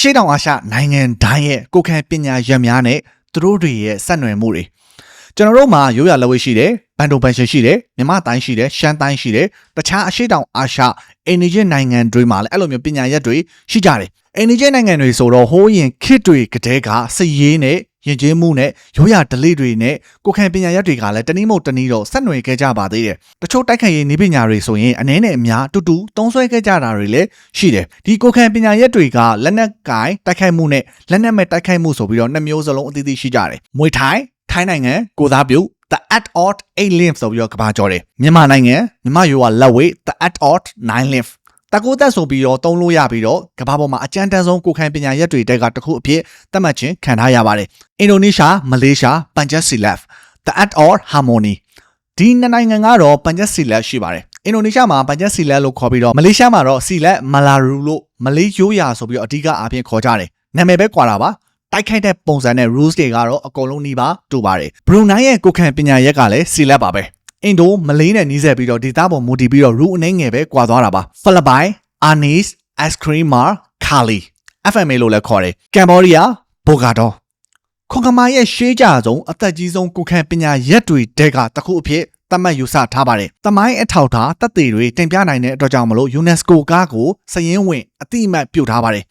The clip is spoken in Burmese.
အရှိတောင်အာရှနိုင်ငံတိုင်းရဲ့ကိုယ်ခံပညာရပ်များနဲ့သူတို့တွေရဲ့ဆက်နွယ်မှုတွေကျွန်တော်တို့မှာရိုးရာလက်ဝဲရှိတယ်ဘန်ဒိုဘန်ရှင်ရှိတယ်မြန်မာတိုင်းရှိတယ်ရှမ်းတိုင်းရှိတယ်တခြားအရှိတောင်အာရှအိန္ဒိယနိုင်ငံတွေမှာလည်းအဲ့လိုမျိုးပညာရပ်တွေရှိကြတယ်အိန္ဒိယနိုင်ငံတွေဆိုတော့ဟိုးရင်ခေတ်တွေကတည်းကစည်ရေးနဲ့ ယဉ်ကျေးမှုနဲ့ရိုးရာဓလေ့တွေနဲ့ကိုယ်ခံပညာရပ်တွေကလည်းတနည်းမဟုတ်တနည်းတော့ဆက်နွယ်ခဲ့ကြပါသေးတယ်တချို့တိုက်ခိုက်ရေးနည်းပညာတွေဆိုရင်အနည်းနဲ့အများတူတူသုံးဆွဲခဲ့ကြတာတွေလည်းရှိတယ်ဒီကိုယ်ခံပညာရပ်တွေကလက်နက်ကင်တိုက်ခိုက်မှုနဲ့လက်နက်မဲ့တိုက်ခိုက်မှုဆိုပြီးတော့နှစ်မျိုးစလုံးအသီးသီးရှိကြတယ်မွေထိုင်းထိုင်းနိုင်ငံကိုသားပြု the at ot 8 lymph ဆိုပြီးတော့ကဘာကြောတယ်မြန်မာနိုင်ငံမြန်မာရိုးကလက်ဝေး the at ot 9 lymph တကူသက်ဆိုပြီးတော့တုံးလို့ရပြီးတော့ကမ္ဘာပေါ်မှာအကြမ်းတမ်းဆုံးကိုယ်ခံပညာရပ်တွေတက်ကတစ်ခုအဖြစ်သတ်မှတ်ခြင်းခံထားရပါတယ်အင်ဒိုနီးရှားမလေးရှားပန်ဂျပ်စီလက် the at or harmony ဒီနှစ်နိုင်ငံကတော့ပန်ဂျပ်စီလက်ရှိပါတယ်အင်ဒိုနီးရှားမှာပန်ဂျပ်စီလက်လို့ခေါ်ပြီးတော့မလေးရှားမှာတော့စီလက်မလာရူလို့မလေးရိုးရာဆိုပြီးတော့အဓိကအားဖြင့်ခေါ်ကြတယ်နာမည်ပဲကွာတာပါတိုက်ခိုက်တဲ့ပုံစံနဲ့ rules တွေကတော့အကုန်လုံးနှီးပါတူပါတယ်ဘရူနိုင်းရဲ့ကိုယ်ခံပညာရက်ကလည်းစီလက်ပါပဲ အင်ဒိုမလေးနဲ့နီးစပ်ပြီးတော့ဒေသပေါ်မူတည်ပြီးတော့ rule အနေငယ်ပဲကွာသွားတာပါဖိလစ်ပိုင် Anis Eskrima Kali FMA လို့လည်းခေါ်တယ်ကမ်ဘောဒီးယားဘိုဂါဒေါခွန်ကမာရဲ့ရှေးကြဆုံးအသက်ကြီးဆုံးကိုယ်ခံပညာရက်တွေတဲကတစ်ခုအဖြစ်သတ်မှတ်ယူဆထားပါတယ်။တမိုင်းအထောက်ထားတပ်သေးတွေတင်ပြနိုင်တဲ့အတွက်ကြောင့်မလို့ UNESCO ကားကိုစည်ရင်းဝင်အတိအမှတ်ပြုထားပါတယ်